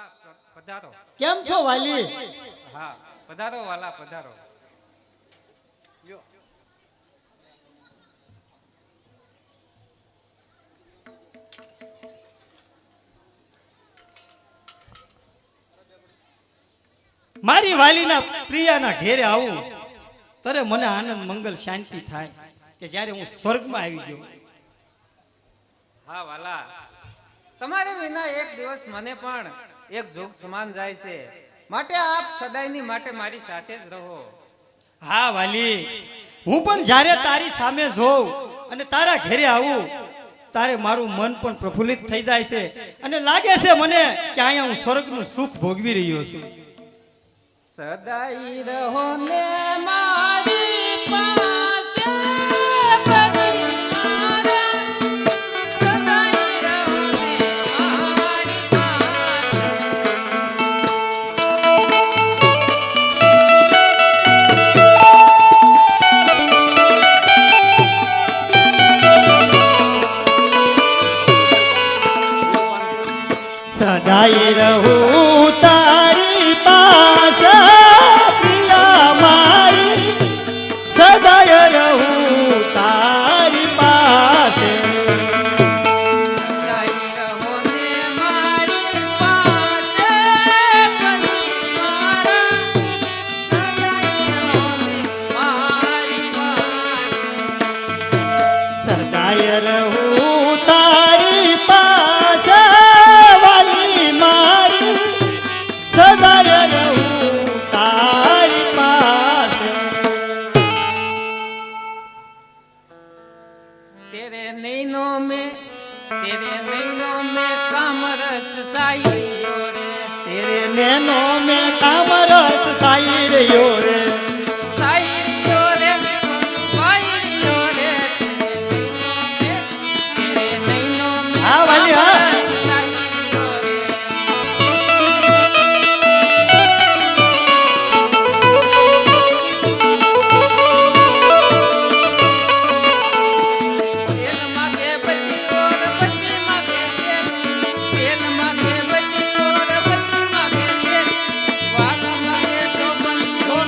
વાલા પધારો. કેમ છો વાલી? હા પધારો વાલા પધારો. મારી વાલીના પ્રિયાના ઘેરે આવું ત્યારે મને આનંદ મંગલ શાંતિ થાય કે જ્યારે હું સ્વર્ગમાં આવી ગયો. હા વાલા. તમારે વિના એક દિવસ મને પણ એક જોગ સમાન જાય છે. માટે આપ સદાયની માટે મારી સાથે જ રહો. હા વાલી. હું પણ જ્યારે તારી સામે જોઉં અને તારા ઘેરે આવું તારે મારું મન પણ પ્રફુલ્લિત થઈ જાય છે. અને લાગે છે મને કે અહીંયા હું સ્વર્ગનું સુખ ભોગવી રહ્યો છું. સદાઈ રહો ને મારી મહિનો મેં તેરે મહિનો મેં કામરસ સાઈ રહ્યો રે. તેરે મહિનો મેં કામરસ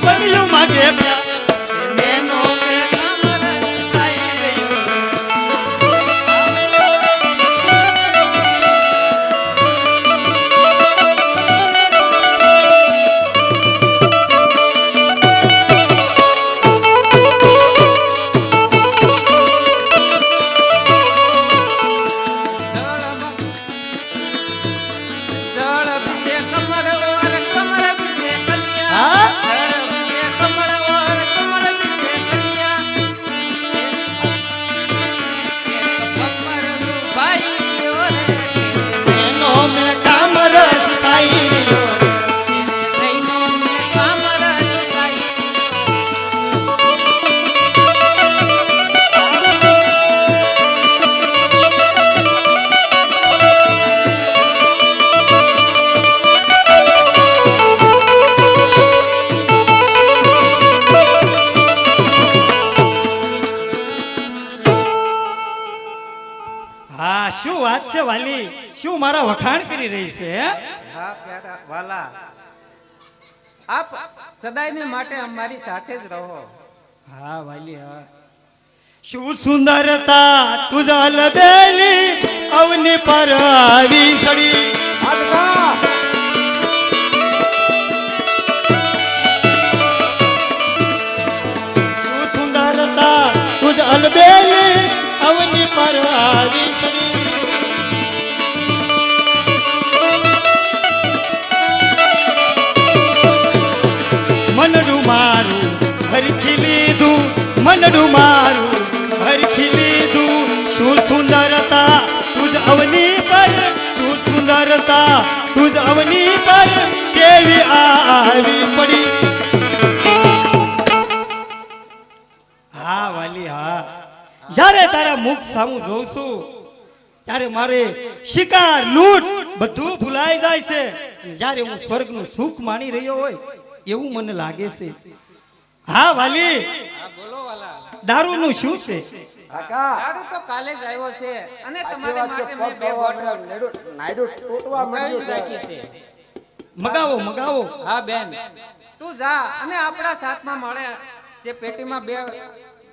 તો બન્યું આપ સદાયને માટે અમારી સાથે જ રહો. હા, વાલી, હા. શું સુંદરતા તુજલ લબેલી અવની પર આવી ચડી? સુંદરતા તુજલ બેલી, અવની પર આવી મનડું મારું, હરખી લીધું. તું સુંદરતા તુજ અવની પર, તું સુંદરતા તુજ અવની પર કેવી આવી પડી. હા, વાલી, હા. જ્યારે તારા મુખ સામું જોઉં છું, ત્યારે મારે શિકાર, લૂંટ બધું ભૂલાઈ જાય છે. જ્યારે હું સ્વર્ગનું સુખ માણી રહ્યો હોય, એવું મને લાગે છે. હા વાલી. બોલો વાલા દારૂનું શું છે? કાકા. દારૂ તો કાલે જ આવ્યો છે અને તમારા માટે મેં બે બોટલ મળ્યો, નાયડું નાયડું તૂટવા મંગાવી મળ્યું છે. મગાવો મગાવો. હા બેન. તું જા અને આપણા સાથમાં મળે. જે પેટીમાં બે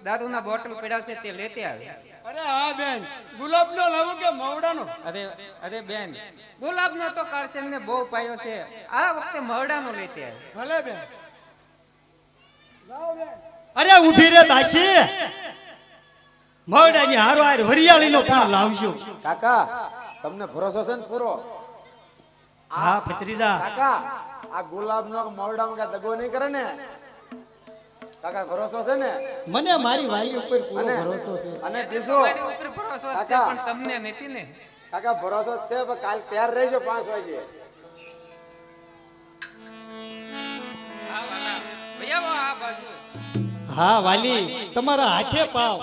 દારૂના બોટલ પડ્યા છે તે લેતી આવે. અરે હા બેન. ગુલાબનો લાવું કે મવડાનો અરે અરે બેન. ગુલાબનો તો કાળચંદ ને બહુ પાયો છે. આ વખતે મરડાનો લેતી આવે. ભલે બેન. અરે ઊભી રે દાસી મરડાની હારો હાર હરિયાળીનો પણ લાવજો. કાકા તમને ભરોસો છે ને પૂરો? હા ફતરીદા કાકા આ ગુલાબ નો મોરડામાં કઈ દગો નહીં કરે ને? કાકા ભરોસો છે ને? મને મારી વાલી ઉપર પૂરો ભરોસો છે. અને બીજું? ઉપર ભરોસો છે પણ તમને નથી ને? કાકા ભરોસો છે પણ કાલ તૈયાર રહેજો પાંચ વાગે. હા વાલી તમારા હાથે પાવ.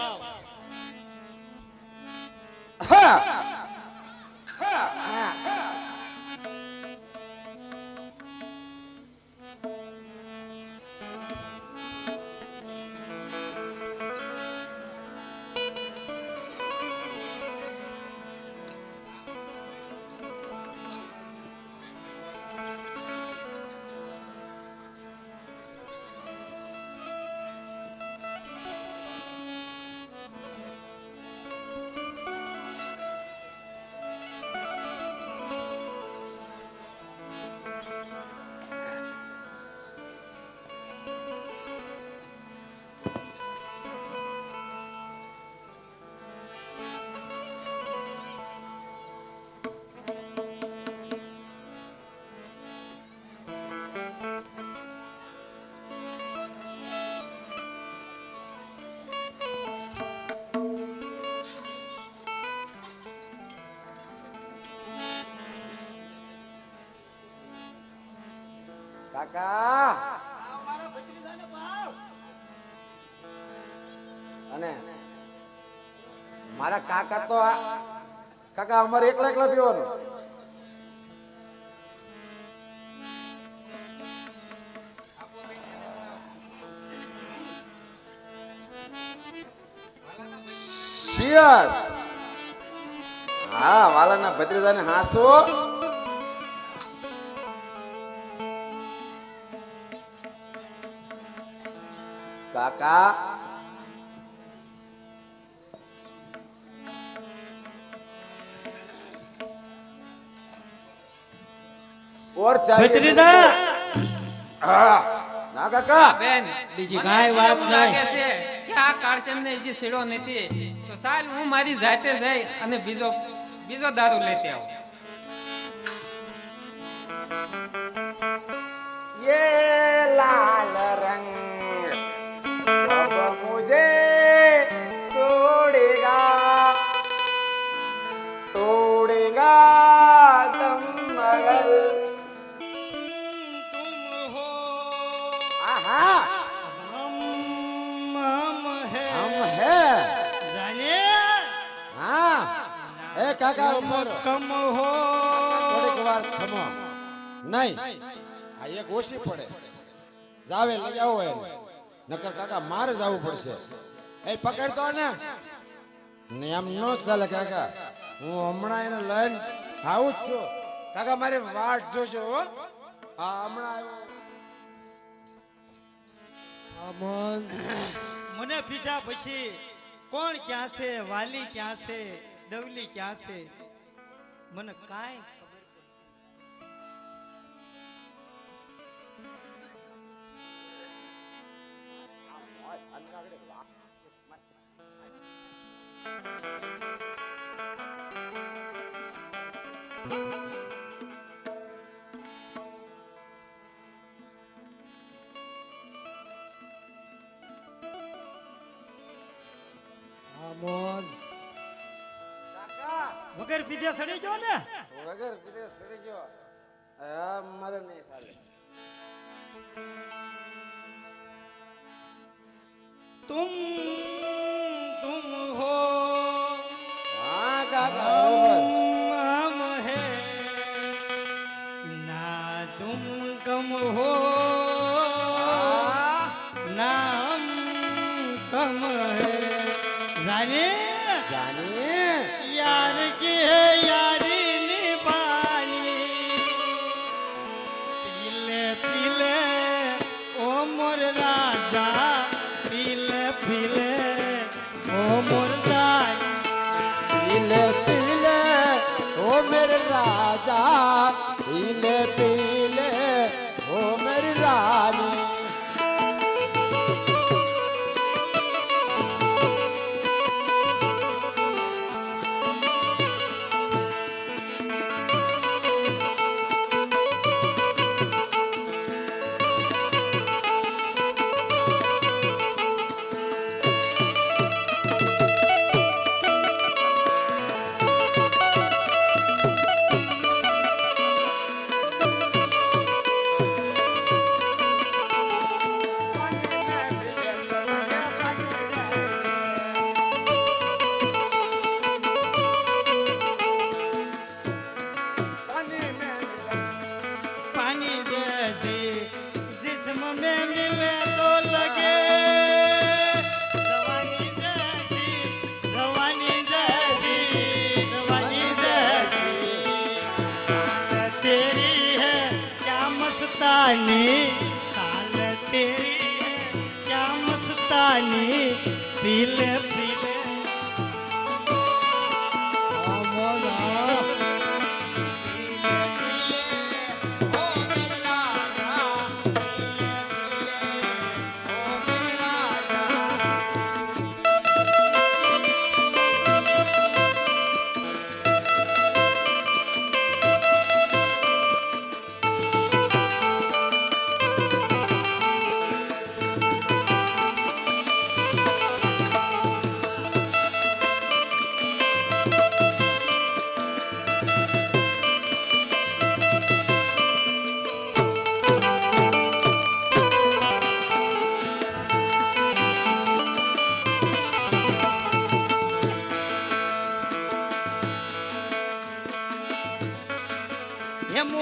કાકા. અને મારા કાકા તો કાકા અમારે એકલા એકલા પીવાનું? હા વાલાના ભત્રીજાને હાસો કાકા ઓર ચાલીએ ભત્રીજા હા ના કાકા બેન બીજી મને કાંઈ વાત એવું લાગે નહીં. છે કે આ કાળસેમ ને હજી સીડો નથી તો સાલ હું મારી જાતે જઈ અને બીજો બીજો દારૂ લેતી આવું ये लाल रंग जब मुझे छोड़ेगा तोड़ेगा दम मगर तुम हो आहा हम हम है हम है जाने हाँ ए काका ઉપર कम हो થોડીક વાર ખમો નહીં આ એક ઓછી પડે જાવે લઈ આવો એને નકર કાકા મારે જવું પડશે. એ પકડતો ને. ને એમ ન ચાલે કાકા. હું હમણાં એને લઈને આવું જ છું. કાકા મારે વાટ જોજો હો. હા હમણાં આવ્યો. મને પીધા પછી કોણ ક્યાં છે વાલી ક્યાં છે દવલી ક્યાં છે? મને કાંઈ વગર પીધે સડી ગયો ને? વગર વિદેશ સડી ગયો. આ મારે નહીં ચાલે. તુમ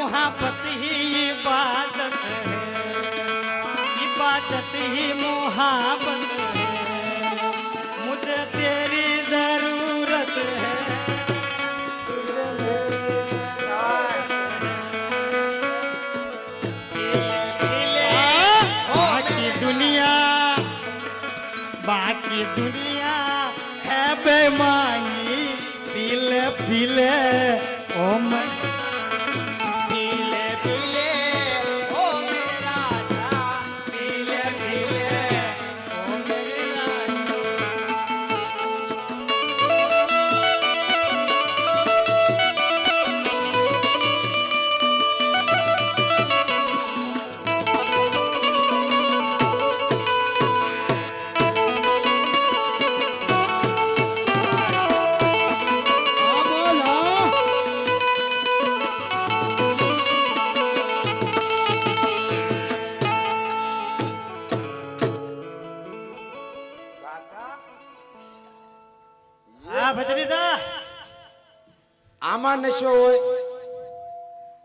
મોહાપતિ બાદ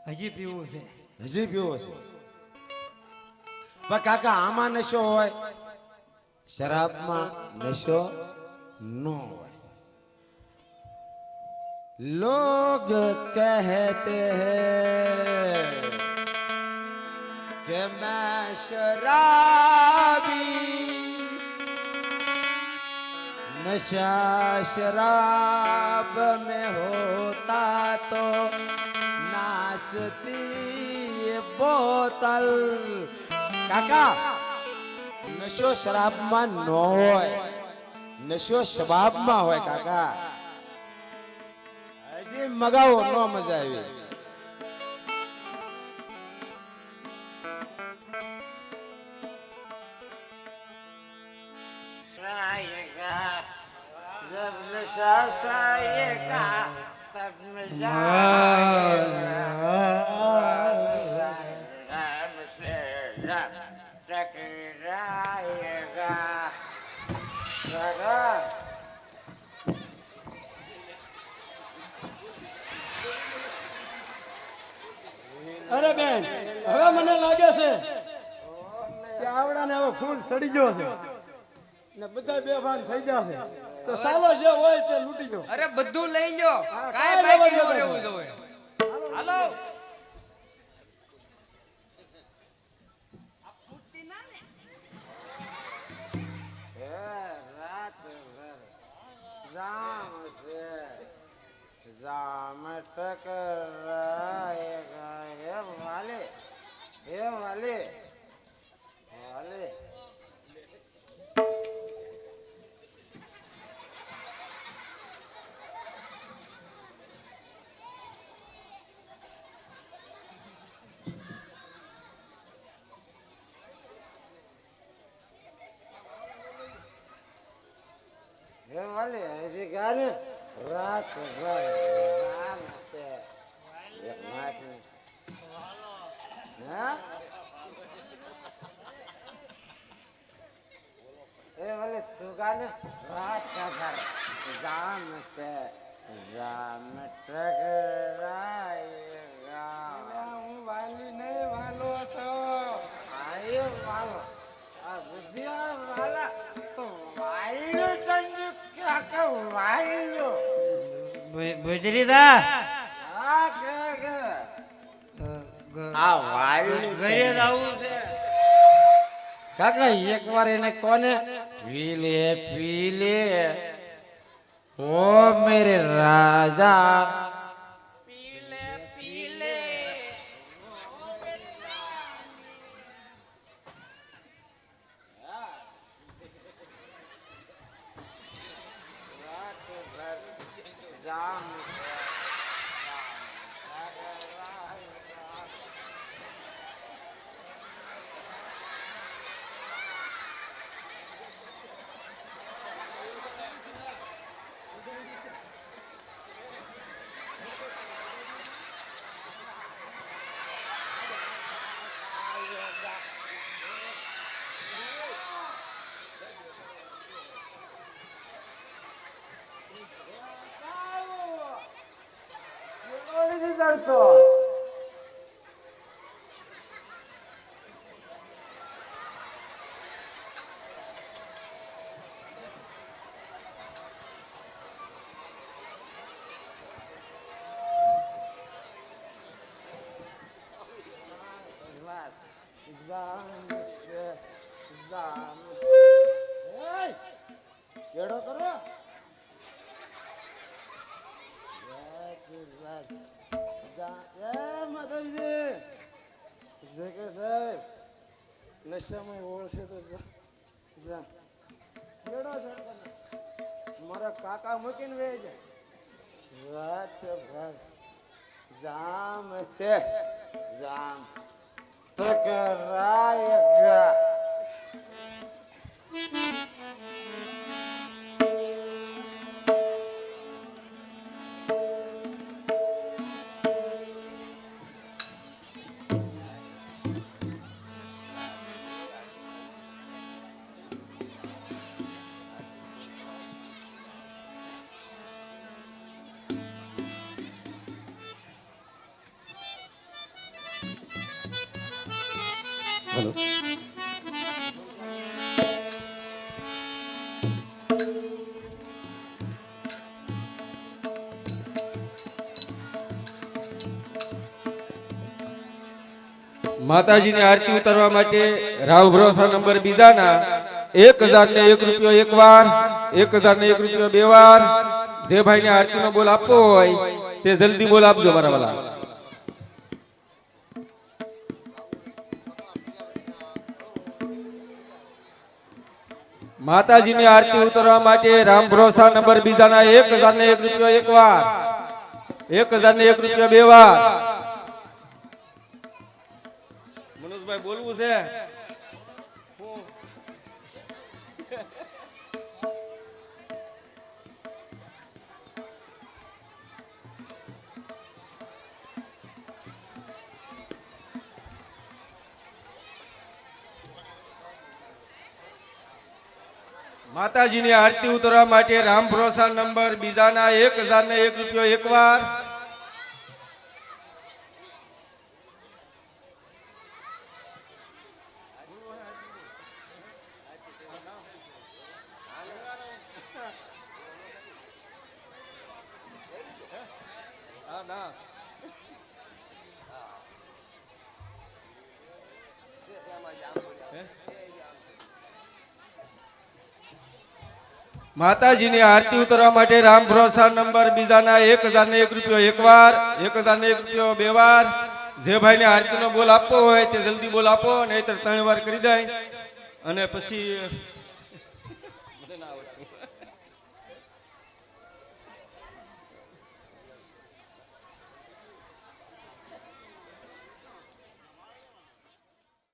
હજી પીવું છે હજી પીવો છે પણ કાકા આમાં નશો હોય શરાબમાં નશો ન હોય લોગ કહેતે हैं कि मैं शराबी नशा शराब में होता तो नाचती ये बोतल કાકા નશો શરાબમાં ન હોય નશો શબાબમાં હોય કાકા હજી મગાવો ન મજા આવી जब नशा साएगा અરે બેન, હવે મને લાગે છે કે આવડાને હવે ફૂલ સડી ગયો છે. ને બધા બેભાન થઈ જશે તો સાલો જે હોય તે લૂટી લો. અરે બધું લઈ લો. કાય બાકી નો રહેવું હાલો. જામ છે જામ વાલે હે વાલે વાલે. હજી ગાને રાત ભર જામ છે. એક માથની હા? એ વાલે તું ગાને રાત ભર જામ છે. જામ ટકરાયેગા હું વાલી નહીં વાલો આયો વાલો. આ વિદ્યા વાલા. ભજરીદા ઘરે. જ આવું છે. કાકા એક વાર એને કોને? પી લે પી લે ઓ મેરે રાજા. નશામાં ઓળખે તો જા જા. કેડો મારા કાકા મૂકીને વે જાય. વાત ભર જામ છે. જામ. ટકરાયેગા માતાજીની આરતી ઉતારવા માટે રાવ ભરોસા નંબર બીજાના એક હજાર ને એક રૂપિયો એક વાર, એક હજાર ને એક રૂપિયો બે વાર. જે ભાઈને આરતીનો બોલ આપવો હોય તે જલ્દી બોલ આપજો મારા વાલા. માતાજીની આરતી ઉતારવા માટે રામ ભરોસા નંબર બીજાના એક હજાર ને એક રૂપિયો એક વાર, એક હજાર ને એક રૂપિયો બે વાર. મનોજભાઈ બોલવું છે. માતાજીની આરતી ઉતરવા માટે રામ ભરોસા નંબર, બીજાના એક હજાર ને એક રૂપિયો એક ના. માતાજીની આરતી ઉતરવા માટે રામ ભરોસા નંબર બીજાના એક હજાર ને એક રૂપિયો એક વાર, એક હજાર ને એક રૂપિયો બે વાર. જે ભાઈને આરતીનો બોલ આપવો હોય તે જલ્દી બોલ આપો, નહીતર ત્રણ વાર કરી દે અને પછી